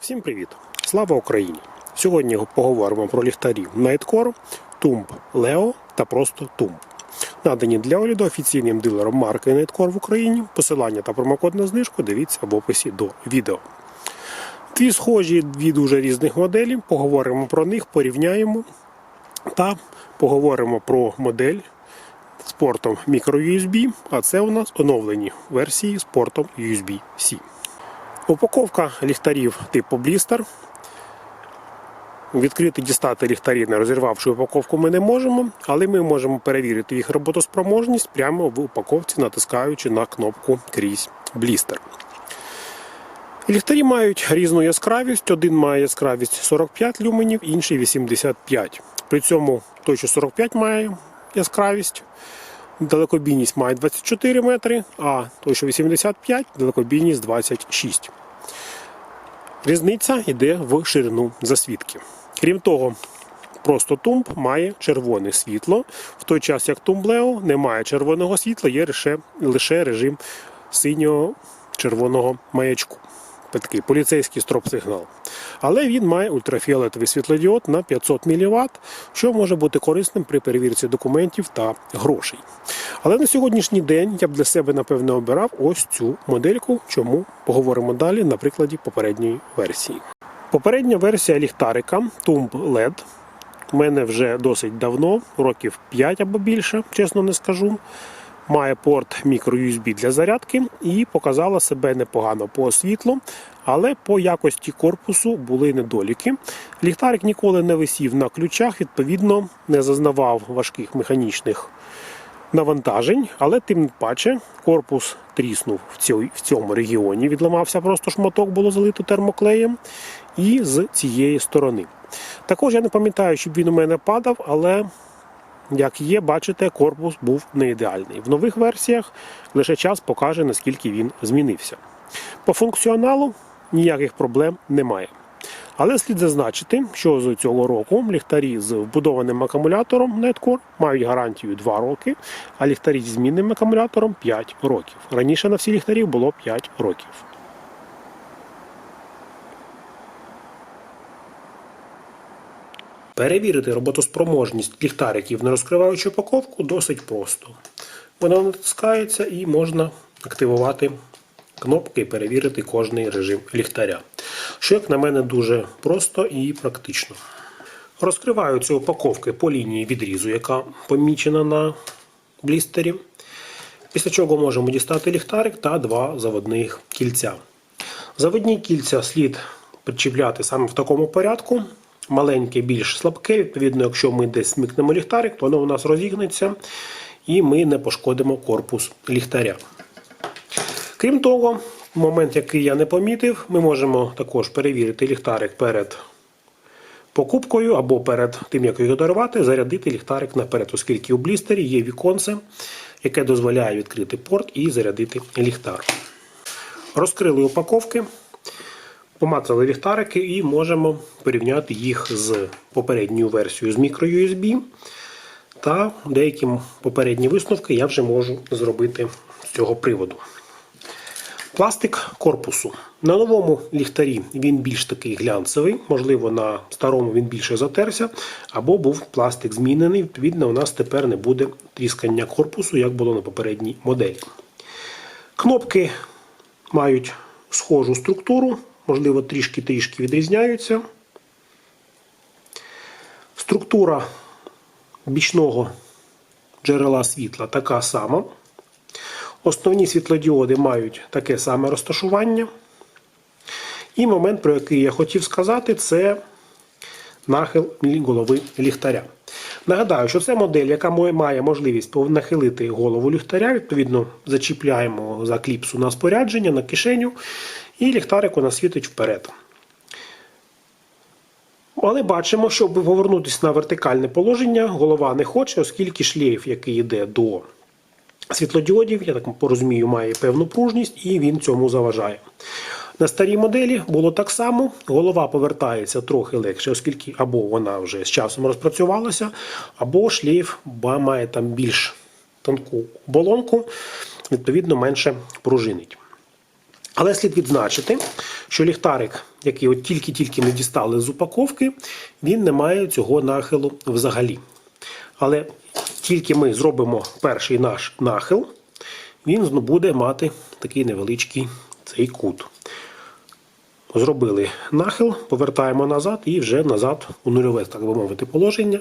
Всім привіт! Слава Україні! Сьогодні поговоримо про ліхтарі Nightcore, Tumb Leo та просто Tumb. Надані для огляду офіційним дилером марки Nightcore в Україні. Посилання та промокод на знижку дивіться в описі до відео. Дві схожі, дві дуже різних моделі. Поговоримо про них, порівняємо та поговоримо про модель з портом microUSB, а це у нас оновлені версії з портом USB-C. Упаковка ліхтарів типу Blister. Відкрити дістати ліхтарі, не розірвавши упаковку, ми не можемо, але ми можемо перевірити їх роботоспроможність прямо в упаковці, натискаючи на кнопку крізь блістер. Ліхтарі мають різну яскравість. Один має яскравість 45 люменів, інший 85. При цьому той, що 45 має яскравість, далекобійність має 24 метри, а той, що 85, далекобійність 26. Різниця йде в ширину засвідки. Крім того, просто тумб має червоне світло, в той час як тумблео не має червоного світла, є лише, режим синього червоного маячку. Такий поліцейський строп-сигнал. Але він має ультрафіолетовий світлодіод на 500 мВт, що може бути корисним при перевірці документів та грошей. Але на сьогоднішній день я б для себе напевно обирав ось цю модельку, чому поговоримо далі на прикладі попередньої версії. Попередня версія ліхтарика Tumb LED у мене вже досить давно, років 5 або більше, чесно не скажу. Має порт microUSB для зарядки і показала себе непогано по освітлу, але по якості корпусу були недоліки. Ліхтарик ніколи не висів на ключах, відповідно, не зазнавав важких механічних навантажень, але тим паче корпус тріснув в цьому регіоні. Відламався просто шматок, було залито термоклеєм і з цієї сторони. Також я не пам'ятаю, щоб він у мене падав, але як є, бачите, корпус був не ідеальний. В нових версіях лише час покаже, наскільки він змінився. По функціоналу ніяких проблем немає. Але слід зазначити, що з цього року ліхтарі з вбудованим акумулятором Netcore мають гарантію 2 роки, а ліхтарі з змінним акумулятором 5 років. Раніше на всі ліхтарі було 5 років. Перевірити роботоспроможність ліхтариків, не розкриваючи упаковку, досить просто. Вона натискається і можна активувати кнопки і перевірити кожний режим ліхтаря. Що, як на мене, дуже просто і практично. Розкриваю ці упаковки по лінії відрізу, яка помічена на блістері. Після чого можемо дістати ліхтарик та два заводних кільця. Заводні кільця слід причіпляти саме в такому порядку. Маленьке більш слабке, відповідно, якщо ми десь смикнемо ліхтарик, то воно у нас розігнеться і ми не пошкодимо корпус ліхтаря. Крім того, момент, який я не помітив, ми можемо також перевірити ліхтарик перед покупкою або перед тим, як його дарувати, зарядити ліхтарик наперед, оскільки у блістері є віконце, яке дозволяє відкрити порт і зарядити ліхтар. Розкрили упаковки, помацали ліхтарики і можемо порівняти їх з попередньою версією з microUSB. Та деякі попередні висновки я вже можу зробити з цього приводу. Пластик корпусу. На новому ліхтарі він більш такий глянцевий, можливо, на старому він більше затерся, або був пластик змінений. Відповідно, у нас тепер не буде тріскання корпусу, як було на попередній моделі. Кнопки мають схожу структуру, можливо, трішки-трішки відрізняються. Структура бічного джерела світла така сама. Основні світлодіоди мають таке саме розташування. І момент, про який я хотів сказати, це нахил голови ліхтаря. Нагадаю, що це модель, яка має можливість нахилити голову ліхтаря. Відповідно, зачіпляємо за кліпсу на спорядження, на кишеню, і ліхтарик у нас світить вперед. Але бачимо, щоб повернутися на вертикальне положення, голова не хоче, оскільки шлейф, який йде до світлодіодів, я так порозумію, має певну пружність і він цьому заважає. На старій моделі було так само, голова повертається трохи легше, оскільки або вона вже з часом розпрацювалася, або шлейф має там більш тонку болонку, відповідно, менше пружинить. Але слід відзначити, що ліхтарик, який от тільки-тільки ми дістали з упаковки, він не має цього нахилу взагалі. Але тільки ми зробимо перший наш нахил, він буде мати такий невеличкий цей кут. Зробили нахил, повертаємо назад і вже назад у нульове, так би мовити, положення.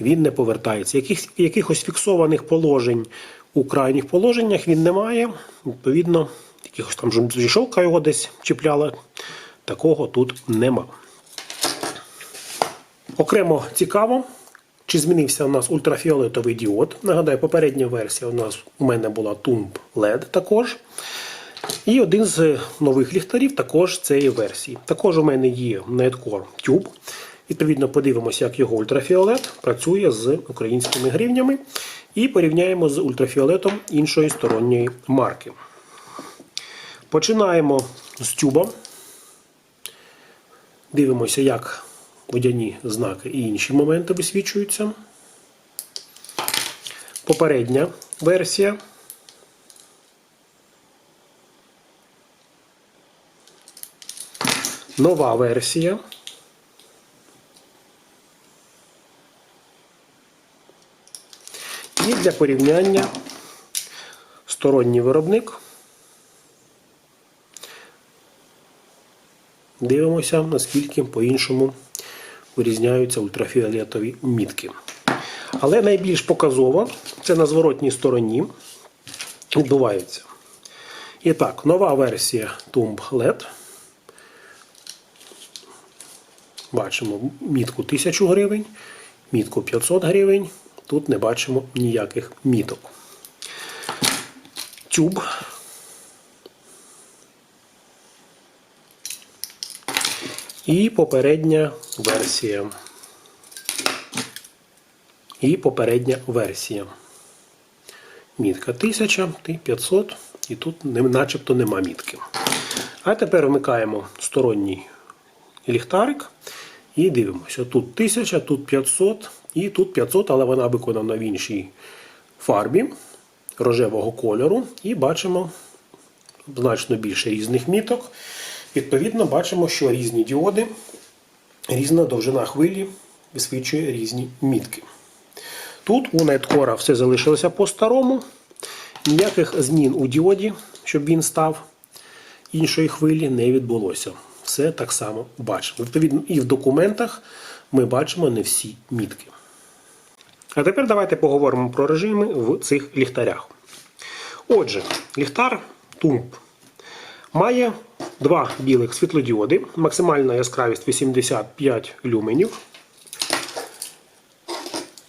Він не повертається. Яких, якихось фіксованих положень у крайніх положеннях він не має. Відповідно, якихось там жішовка його десь чіпляла. Такого тут нема. Окремо цікаво, чи змінився у нас ультрафіолетовий діод. Нагадаю, попередня версія у нас у мене була Tumb LED також. І один з нових ліхтарів також цієї версії. Також у мене є Nightcore Tube. Відповідно, подивимося, як його ультрафіолет працює з українськими гривнями. І порівняємо з ультрафіолетом іншої сторонньої марки. Починаємо з тюба. Дивимося, як водяні знаки і інші моменти висвічуються. Попередня версія. Нова версія. І для порівняння сторонній виробник. Дивимося, наскільки по-іншому вирізняються ультрафіолетові мітки. Але найбільш показово це на зворотній стороні відбувається. І так, нова версія Tumb LED. Бачимо мітку 1000 гривень, мітку 500 гривень. Тут не бачимо ніяких міток. Тюб. І попередня версія. І попередня версія. Мітка 1000, 500, і тут начебто нема мітки. А тепер вмикаємо сторонній ліхтарик і дивимося. Тут 1000, тут 500 і тут 500, але вона виконана в іншій фарбі рожевого кольору. І бачимо значно більше різних міток. Відповідно, бачимо, що різні діоди, різна довжина хвилі висвічує різні мітки. Тут у Nightcore все залишилося по-старому. Ніяких змін у діоді, щоб він став іншої хвилі, не відбулося. Все так само бачимо. Відповідно, і в документах ми бачимо не всі мітки. А тепер давайте поговоримо про режими в цих ліхтарях. Отже, ліхтар Tump має два білих світлодіоди, максимальна яскравість 85 люменів.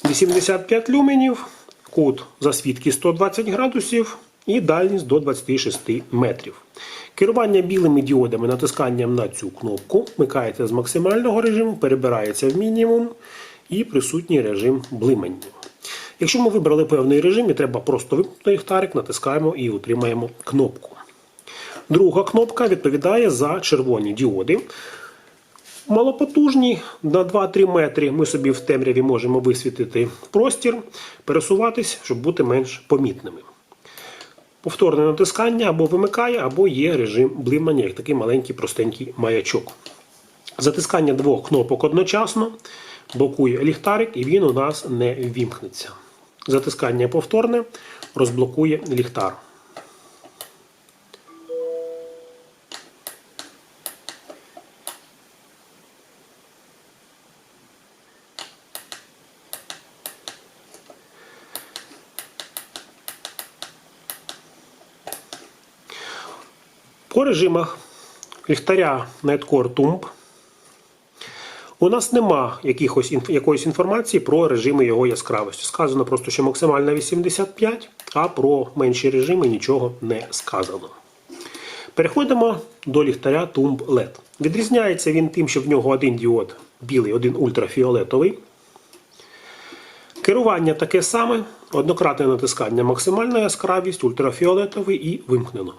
85 люменів, кут засвідки 120 градусів і дальність до 26 метрів. Керування білими діодами натисканням на цю кнопку вмикається з максимального режиму, перебирається в мінімум і присутній режим блимання. Якщо ми вибрали певний режим і треба просто вимкнути ліхтарик, натискаємо і утримаємо кнопку. Друга кнопка відповідає за червоні діоди. Малопотужні на 2-3 метри ми собі в темряві можемо висвітити простір, пересуватись, щоб бути менш помітними. Повторне натискання або вимикає, або є режим блимання, як такий маленький простенький маячок. Затискання двох кнопок одночасно блокує ліхтарик і він у нас не вімкнеться. Затискання повторне розблокує ліхтар. По режимах ліхтаря Nightcore Tumb у нас нема якихось, якоїсь інформації про режими його яскравості. Сказано просто, що максимальна 85, а про менші режими нічого не сказано. Переходимо до ліхтаря Tumb LED. Відрізняється він тим, що в нього один діод білий, один ультрафіолетовий. Керування таке саме, однократне натискання, максимальна яскравість, ультрафіолетовий і вимкнено.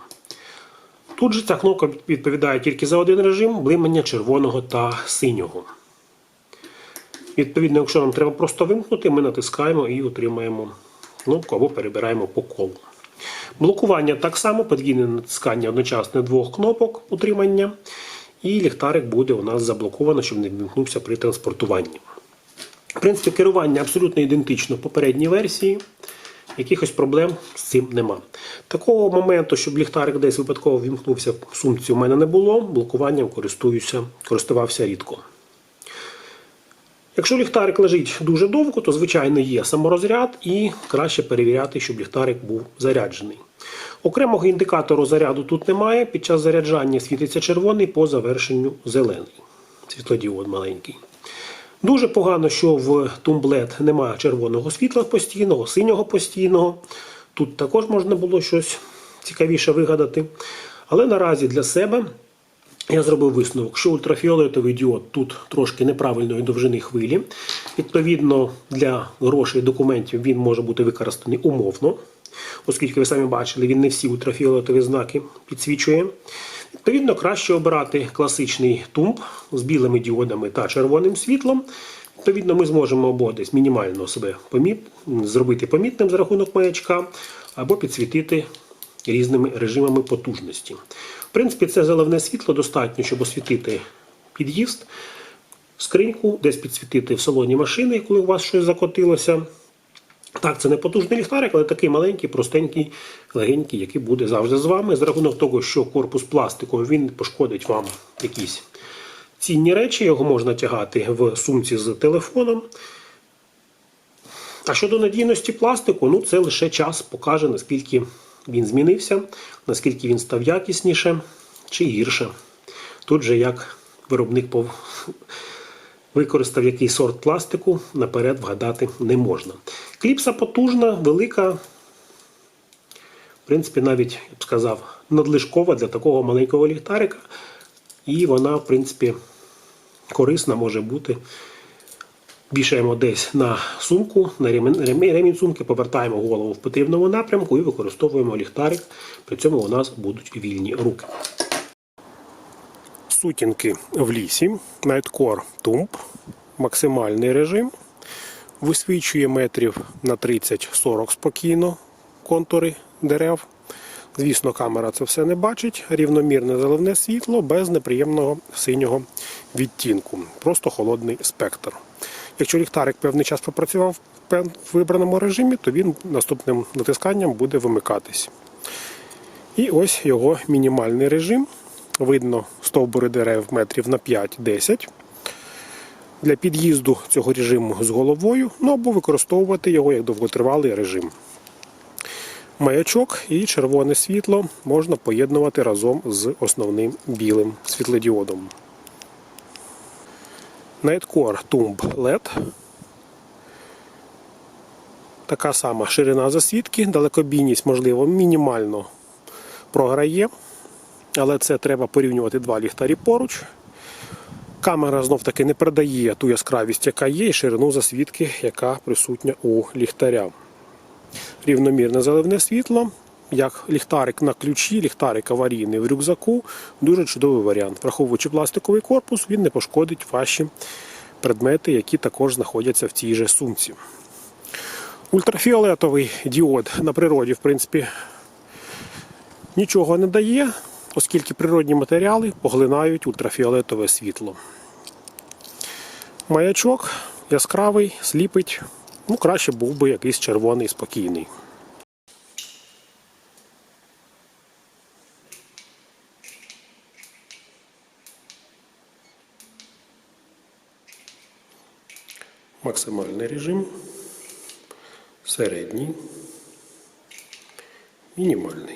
Тут же ця кнопка відповідає тільки за один режим блимання червоного та синього. Відповідно, якщо нам треба просто вимкнути, ми натискаємо і отримаємо кнопку або перебираємо по колу. Блокування так само, подвійне натискання одночасне двох кнопок утримання, і ліхтарик буде у нас заблоковано, щоб не вимкнувся при транспортуванні. В принципі, керування абсолютно ідентично попередній версії. Якихось проблем з цим нема. Такого моменту, щоб ліхтарик десь випадково вімкнувся в сумці, у мене не було. Блокуванням користуюся, користувався рідко. Якщо ліхтарик лежить дуже довго, то звичайно є саморозряд і краще перевіряти, щоб ліхтарик був заряджений. Окремого індикатору заряду тут немає. Під час заряджання світиться червоний по завершенню зелений. Світлодіод маленький. Дуже погано, що в тумблет немає червоного світла постійного, синього постійного. Тут також можна було щось цікавіше вигадати. Але наразі для себе я зробив висновок, що ультрафіолетовий діод тут трошки неправильної довжини хвилі. Відповідно, для грошей документів він може бути використаний умовно, оскільки ви самі бачили, він не всі ультрафіолетові знаки підсвічує. Відповідно, краще обирати класичний тумб з білими діодами та червоним світлом. Відповідно, ми зможемо або десь мінімально себе поміт... зробити помітним за рахунок маячка, або підсвітити різними режимами потужності. В принципі, це заливне світло достатньо, щоб освітити під'їзд, скриньку, десь підсвітити в салоні машини, коли у вас щось закотилося. Так, це не потужний ліхтарик, але такий маленький, простенький, легенький, який буде завжди з вами. За рахунок того, що корпус пластиковий, він пошкодить вам якісь цінні речі, його можна тягати в сумці з телефоном. А щодо надійності пластику, ну це лише час покаже, наскільки він змінився, наскільки він став якісніше чи гірше. Тут же як виробник використав який сорт пластику, наперед вгадати не можна. Кліпса потужна, велика, в принципі, навіть, я б сказав, надлишкова для такого маленького ліхтарика. І вона, в принципі, корисна може бути. Вішаємо десь на сумку, на ремінь, сумки, повертаємо голову в потрібному напрямку і використовуємо ліхтарик. При цьому у нас будуть вільні руки. Сутінки в лісі, Nightcore Tumb, максимальний режим. Висвічує метрів на 30-40 спокійно контури дерев. Звісно, камера це все не бачить. Рівномірне заливне світло без неприємного синього відтінку. Просто холодний спектр. Якщо ліхтарик певний час попрацював в вибраному режимі, то він наступним натисканням буде вимикатись. І ось його мінімальний режим. Видно стовбури дерев метрів на 5-10. Для під'їзду цього режиму з головою, ну або використовувати його як довготривалий режим. Маячок і червоне світло можна поєднувати разом з основним білим світлодіодом. Nightcore Tumb LED. Така сама ширина засвітки, далекобійність, можливо, мінімально програє, але це треба порівнювати два ліхтарі поруч. Камера знов таки не передає ту яскравість, яка є, і ширину засвітки, яка присутня у ліхтаря. Рівномірне заливне світло, як ліхтарик на ключі, ліхтарик аварійний в рюкзаку. Дуже чудовий варіант. Враховуючи пластиковий корпус, він не пошкодить ваші предмети, які також знаходяться в цій же сумці. Ультрафіолетовий діод на природі, в принципі, нічого не дає, оскільки природні матеріали поглинають ультрафіолетове світло. Маячок яскравий, сліпить. Ну, краще був би якийсь червоний спокійний. Максимальний режим, середній, мінімальний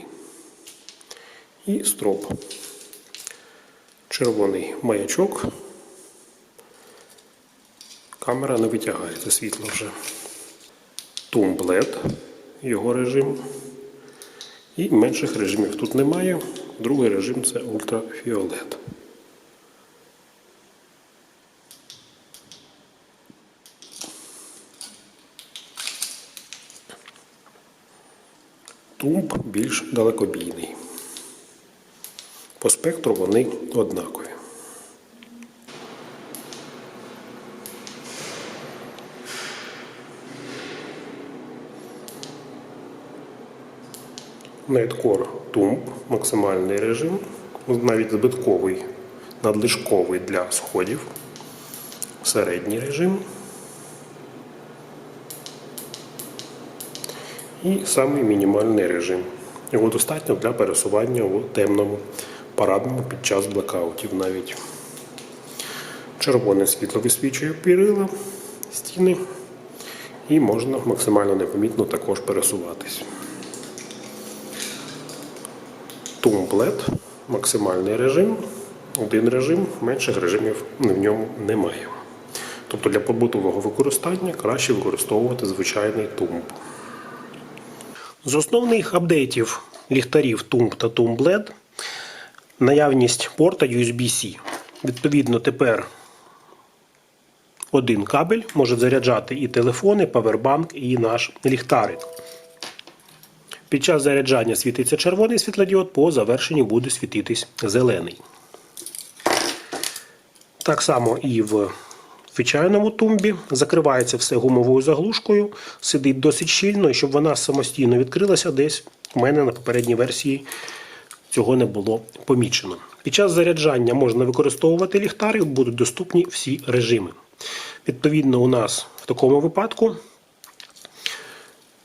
і строп. Червоний маячок. Камера не витягається світло вже. Тумблет, його режим. І менших режимів тут немає. Другий режим це ультрафіолет. Тумб більш далекобійний. По спектру вони однакові. Nightcore Tumb, максимальний режим, навіть збитковий, надлишковий для сходів, середній режим. І самий мінімальний режим. Його достатньо для пересування у темному парадному під час блекаутів навіть. Червоне світло висвічує перила, стіни і можна максимально непомітно також пересуватись. Тумблет, максимальний режим, один режим, менших режимів в ньому немає. Тобто для побутового використання краще використовувати звичайний тумб. З основних апдейтів ліхтарів Tumb та LED наявність порта USB-C. Відповідно, тепер один кабель може заряджати і телефони, павербанк, і наш ліхтарик. Під час заряджання світиться червоний світлодіод, по завершенні буде світитись зелений. Так само і в звичайному тумбі. Закривається все гумовою заглушкою, сидить досить щільно, і щоб вона самостійно відкрилася десь. У мене на попередній версії цього не було помічено. Під час заряджання можна використовувати ліхтарик, будуть доступні всі режими. Відповідно, у нас в такому випадку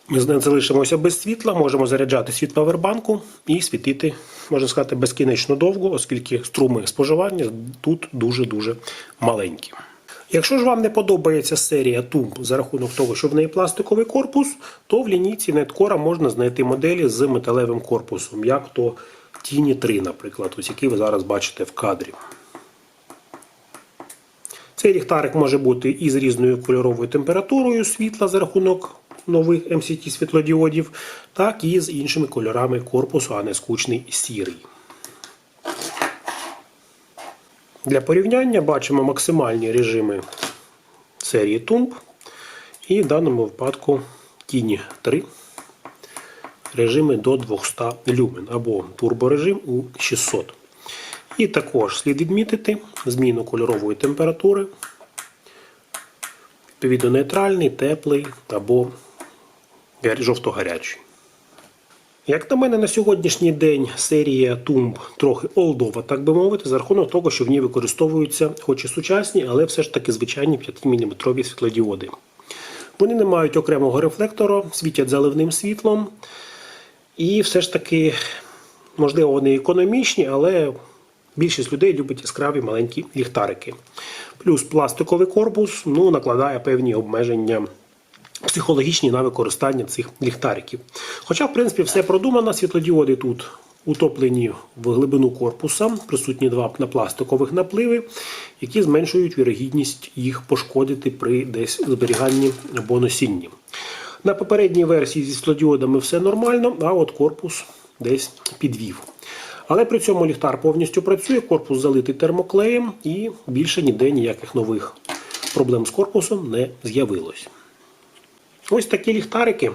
ми залишимося без світла, можемо заряджати світ павербанку і світити, можна сказати, безкінечно довго, оскільки струми споживання тут дуже-дуже маленькі. Якщо ж вам не подобається серія Tube за рахунок того, що в неї пластиковий корпус, то в лінійці Netcore можна знайти моделі з металевим корпусом, як то Tini 3, наприклад, ось який ви зараз бачите в кадрі. Цей ліхтарик може бути і з різною кольоровою температурою світла за рахунок нових MCT світлодіодів, так і з іншими кольорами корпусу, а не скучний сірий. Для порівняння бачимо максимальні режими серії Tumb і в даному випадку Tini 3 режими до 200 люмен або турборежим у 600. І також слід відмітити зміну кольорової температури. Відповідно, нейтральний, теплий або жовто-гарячий. Як на мене, на сьогоднішній день серія Tumb трохи олдова, так би мовити, за рахунок того, що в ній використовуються хоч і сучасні, але все ж таки звичайні 5-мм світлодіоди. Вони не мають окремого рефлектора, світять заливним світлом. І все ж таки, можливо, вони економічні, але більшість людей любить яскраві маленькі ліхтарики. Плюс пластиковий корпус ну, накладає певні обмеження психологічні на використання цих ліхтариків. Хоча, в принципі, все продумано, світлодіоди тут утоплені в глибину корпуса, присутні два пластикових напливи, які зменшують вірогідність їх пошкодити при десь зберіганні або носінні. На попередній версії зі світлодіодами все нормально, а от корпус десь підвів. Але при цьому ліхтар повністю працює, корпус залитий термоклеєм і більше ніде ніяких нових проблем з корпусом не з'явилось. Ось такі ліхтарики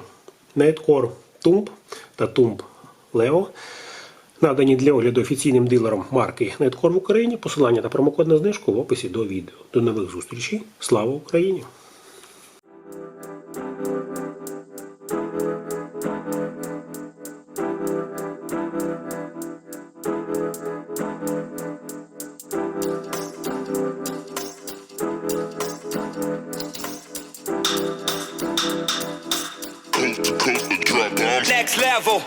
Nightcore Tumb та Tumb Leo. Надані для огляду офіційним дилером марки Nightcore в Україні. Посилання та промокод на знижку в описі до відео. До нових зустрічей. Слава Україні! level.